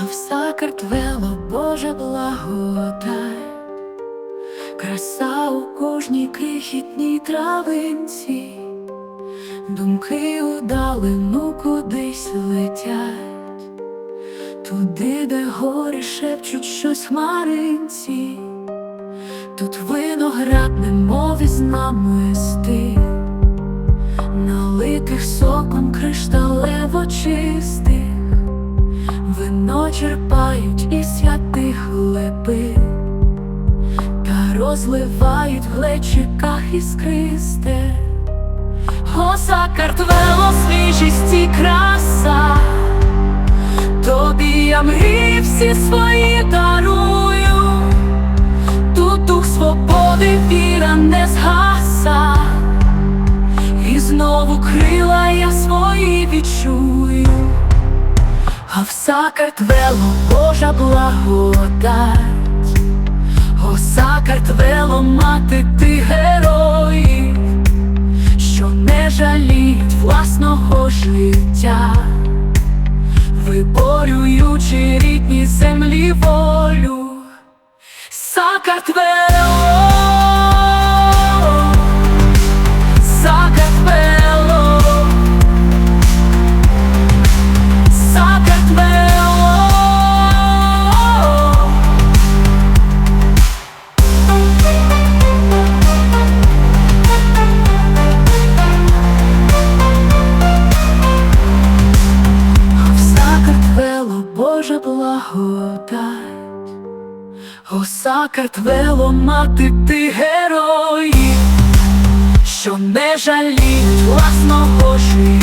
а в Сакартвело Божа благодать, краса у кожній крихітній травинці, думки у далину кудись летять, туди, де гори шепчуть щось хмаринці, тут виноград немов із намисти, налитих соком кришталево чистих. Вино черпають із святих глиби та розливають в глечиках іскристе. Оса картвело, свіжість і краса, тобі я мрії всі свої дарую, тут дух свободи, віра не згаса, і знову крила я свої відчую. Сакартвело Божа благодать, О Сакартвело, мати ти герої, що не жаліють власного життя, виборюючи рідні землі волю, Сакартвело, благодать. О Сакартвело, мати ти герої, що не жаліють власного життя